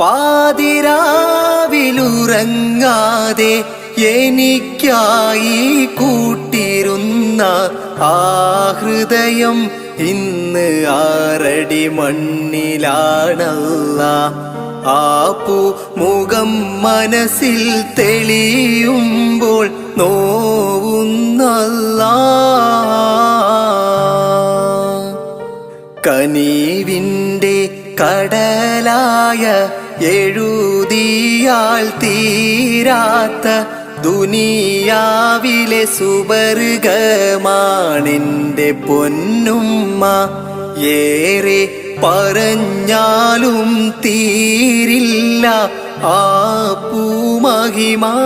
പാതിരാവിലുറങ്ങാതെ എനിക്കായി കൂട്ടിരുന്ന ആ ഹൃദയം ഇന്ന് ആറടി മണ്ണിലാണല്ല. ആ പൂ മുഖം മനസ്സിൽ തെളിയുമ്പോൾ നോവുന്നല്ല. കനീവിന്റെ കടലായ എഴുതിയാൽ തീരാത്ത ദുനിയാവിലെ സുവർഗമാണെന്റെ പൊന്നുമ്മ. ഏറെ പറഞ്ഞാലും തീരില്ല ആ പൂമഹിമാ.